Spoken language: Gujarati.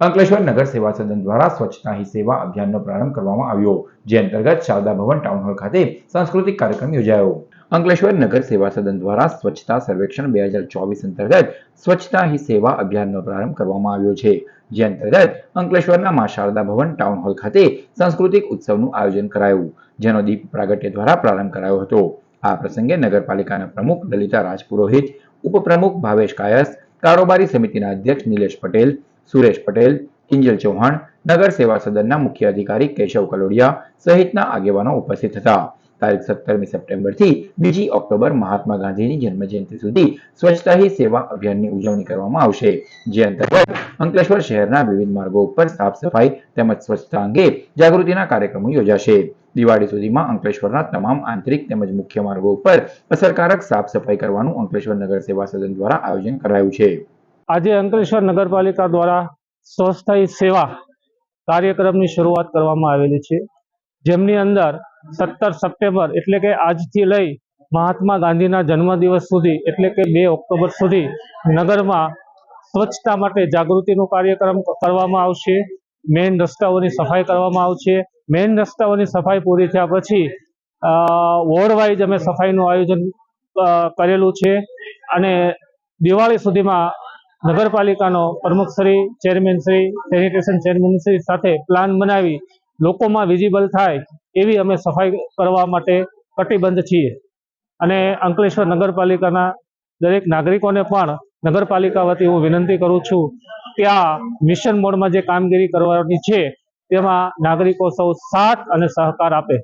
અંકલેશ્વર નગર સેવા સદન દ્વારા સ્વચ્છતા હી સેવા અભિયાનનો પ્રારંભ કરવામાં આવ્યો, જે અંતર્ગત શારદા ભવન ટાઉન હોલ ખાતે સાંસ્કૃતિક કાર્યક્રમ યોજાયો. અંકલેશ્વર નગર સેવા સદન દ્વારા સ્વચ્છતા સર્વેક્ષણ બે હજાર ચોવીસ અંતર્ગત સ્વચ્છતા હી સેવા અભિયાનનો પ્રારંભ કરવામાં આવ્યો છે, જે અંતર્ગત અંકલેશ્વરના મા શારદા ભવન ટાઉન હોલ ખાતે સાંસ્કૃતિક ઉત્સવનું આયોજન કરાયું, જેનો દીપ પ્રાગટ્ય દ્વારા પ્રારંભ કરાયો હતો. આ પ્રસંગે નગરપાલિકાના પ્રમુખ લલિતા રાજપુરોહિત, ઉપપ્રમુખ ભાવેશ કાયસ, કારોબારી સમિતિના અધ્યક્ષ નિલેશ પટેલ સુરેશ પટેલ, કિંજલ ચૌહાણ, નગર સેવા સદનના મુખ્ય અધિકારી કેશવ કલોડિયા સહિતના આગેવાનો ઉપસ્થિત હતા. તારીખ સત્તરમી સપ્ટેમ્બરથી બીજી ઓક્ટોબર મહાત્મા ગાંધીની જન્મજયંતિ સુધી સ્વચ્છતા હી સેવા અભિયાનની ઉજવણી કરવામાં આવશે. જે અંતર્ગત અંકલેશ્વર શહેરના વિવિધ માર્ગો ઉપર સાફ સફાઈ તેમજ સ્વચ્છતા અંગે જાગૃતિના કાર્યક્રમો યોજાશે. દિવાળી સુધીમાં અંકલેશ્વરના તમામ આંતરિક તેમજ મુખ્ય માર્ગો ઉપર અસરકારક સાફ સફાઈ કરવાનું અંકલેશ્વર નગર સેવા સદન દ્વારા આયોજન કરાયું છે. આજે અંકલેશ્વર નગરપાલિકા દ્વારા સ્વસ્થાયી સેવા કાર્યક્રમની શરૂઆત કરવામાં આવેલી છે. જેમની અંદર સત્તર સપ્ટેમ્બર એટલે કે આજથી લઈ મહાત્મા ગાંધીના જન્મદિવસ સુધી એટલે કે બે ઓક્ટોબર સુધી નગરમાં સ્વચ્છતા માટે જાગૃતિનો કાર્યક્રમ કરવામાં આવશે. મેઇન રસ્તાઓની સફાઈ કરવામાં આવશે. મેઇન રસ્તાઓની સફાઈ પૂરી થયા પછી વોર્ડવાઇઝ અમે સફાઈનું આયોજન કરેલું છે. અને દિવાળી સુધીમાં નગરપાલિકાનો પ્રમુખશ્રી ચેરમેનશ્રી સેનિટેશન ચેરમેનશ્રી સાથે પ્લાન બનાવી લોકોમાં વિઝિબલ થાય એવી અમે સફાઈ કરવા માટે કટિબદ્ધ છીએ. અને અંકલેશ્વર નગરપાલિકાના દરેક નાગરિકોને પણ નગરપાલિકા વતી હું વિનંતી કરું છું ત્યાં મિશન મોડમાં જે કામગીરી કરવાની છે તેમાં નાગરિકો સૌ સાથ અને સહકાર આપે.